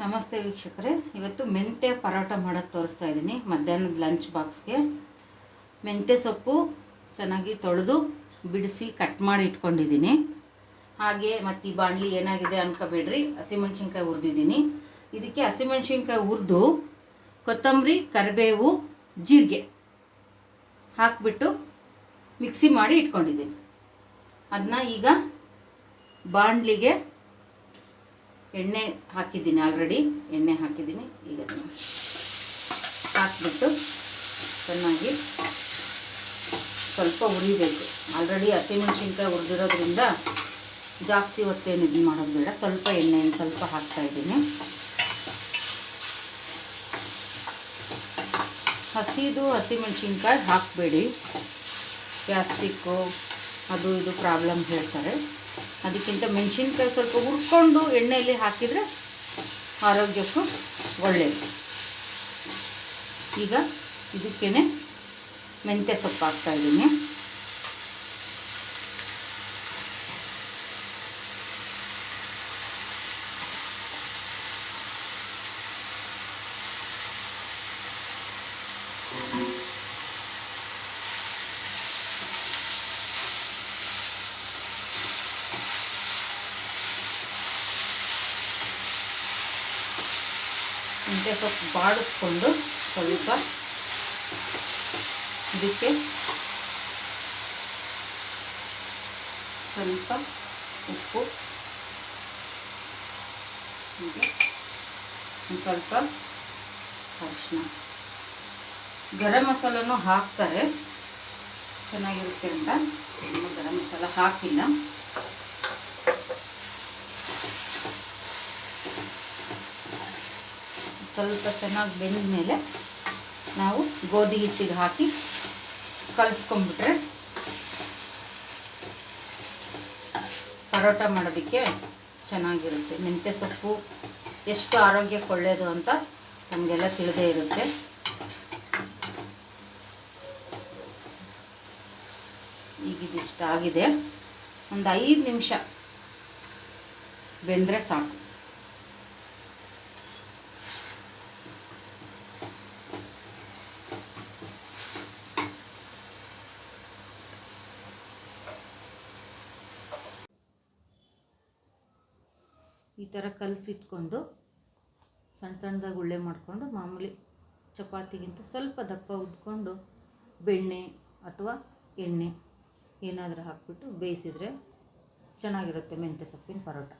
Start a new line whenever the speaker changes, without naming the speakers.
ನಮಸ್ತೆ ವೀಕ್ಷಕರೇ. ಇವತ್ತು ಮೆಂತ್ಯ ಪರೋಟ ಮಾಡೋದು ತೋರಿಸ್ತಾ ಇದ್ದೀನಿ. ಮಧ್ಯಾಹ್ನದ ಲಂಚ್ ಬಾಕ್ಸ್ಗೆ ಮೆಂತ್ಯ ಸೊಪ್ಪು ಚೆನ್ನಾಗಿ ತೊಳೆದು ಬಿಡಿಸಿ ಕಟ್ ಮಾಡಿ ಇಟ್ಕೊಂಡಿದ್ದೀನಿ. ಹಾಗೆ ಮತ್ತು ಈ ಬಾಣಲಿ ಏನಾಗಿದೆ ಅನ್ಕೋಬೇಡ್ರಿ. ಹಸಿಮೆಣ್ಸಿನ್ಕಾಯಿ ಹುರಿದಿದ್ದೀನಿ. ಇದಕ್ಕೆ ಹಸಿಮೆಣ್ಸಿನ್ಕಾಯಿ ಹುರಿದು ಕೊತ್ತಂಬರಿ, ಕರಿಬೇವು, ಜೀರಿಗೆ ಹಾಕಿಬಿಟ್ಟು ಮಿಕ್ಸಿ ಮಾಡಿ ಇಟ್ಕೊಂಡಿದ್ದೀನಿ. ಅದನ್ನ ಈಗ ಬಾಣಲಿಗೆ ಎಣ್ಣೆ ಹಾಕಿದ್ದೀನಿ ಆಲ್ರೆಡಿ ಎಣ್ಣೆ ಹಾಕಿದ್ದೀನಿ. ಈಗ ಹಾಕಿಬಿಟ್ಟು ಚೆನ್ನಾಗಿ ಸ್ವಲ್ಪ ಹುರಿಬೇಕು. ಆಲ್ರೆಡಿ ಹಸಿಮೆಣ್ಸಿನ್ಕಾಯಿ ಹುರಿದಿರೋದ್ರಿಂದ ಜಾಸ್ತಿ ಹೊತ್ತೇನು ಇದು ಮಾಡೋದು ಬೇಡ. ಸ್ವಲ್ಪ ಎಣ್ಣೆಯನ್ನು ಸ್ವಲ್ಪ ಹಾಕ್ತಾ ಇದ್ದೀನಿ. ಹಸಿದು ಹಸಿಮೆಣ್ಸಿನ್ಕಾಯಿ ಹಾಕಬೇಡಿ. ಗ್ಯಾಸ್ಟಿಕ್ಕು ಅದು ಇದು ಪ್ರಾಬ್ಲಮ್ ಹೇಳ್ತಾರೆ. ಅದಕ್ಕಿಂತ ಮೆಣಸಿನ್ಕಾಯಿ ಸ್ವಲ್ಪ ಹುರ್ಕೊಂಡು ಎಣ್ಣೆಯಲ್ಲಿ ಹಾಕಿದರೆ ಆರೋಗ್ಯಕ್ಕೂ ಒಳ್ಳೆಯದು ಈಗ ಇದಕ್ಕೇ ಮೆಂತ್ಯ ಸೊಪ್ಪು ಹಾಕ್ತಾ ಮೆಂತ್ಯ ಸೊಪ್ಪು ಬಾಡಿಸ್ಕೊಂಡು ಸ್ವಲ್ಪ ಇದಕ್ಕೆ ಸ್ವಲ್ಪ ಉಪ್ಪು, ಹೀಗೆ ಒಂದು ಸ್ವಲ್ಪ ಅರಿಶಿನ ಗರಂ ಮಸಾಲನೂ ಹಾಕ್ತಾರೆ. ಚೆನ್ನಾಗಿರುತ್ತೆ ಅಂತ. ಗರಂ ಮಸಾಲ ಹಾಕಿಲ್ಲ. ಸ್ವಲ್ಪ ಚೆನ್ನಾಗಿ ಬೆಂದ ಮೇಲೆ ನಾವು ಗೋಧಿ ಹಿಟ್ಟಿಗೆ ಹಾಕಿ ಕಲಿಸ್ಕೊಂಡ್ಬಿಟ್ರೆ ಪರೋಟ ಮಾಡೋದಕ್ಕೆ ಚೆನ್ನಾಗಿರುತ್ತೆ. ಮೆಂತ್ಯೆ ಸೊಪ್ಪು ಎಷ್ಟು ಆರೋಗ್ಯಕ್ಕೆ ಒಳ್ಳೆಯದು ಅಂತ ನಮಗೆಲ್ಲ ತಿಳಿದೇ ಇರುತ್ತೆ. ಈಗ ಇದಿಷ್ಟ ಆಗಿದೆ ಒಂದು ಐದು ನಿಮಿಷ ಬೆಂದರೆ ಸಾಕು. ಈ ಥರ ಕಲಸಿಟ್ಕೊಂಡು ಸಣ್ಣ ಸಣ್ಣದಾಗಿ ಉಳ್ಳೆ ಮಾಡಿಕೊಂಡು ಮಾಮೂಲಿ ಚಪಾತಿಗಿಂತ ಸ್ವಲ್ಪ ದಪ್ಪ ಉದ್ಕೊಂಡು ಬೆಣ್ಣೆ ಅಥವಾ ಎಣ್ಣೆ ಏನಾದರೂ ಹಾಕ್ಬಿಟ್ಟು ಬೇಯಿಸಿದರೆ ಚೆನ್ನಾಗಿರುತ್ತೆ ಮೆಂತ್ಯ ಸೊಪ್ಪಿನ ಪರೋಟ.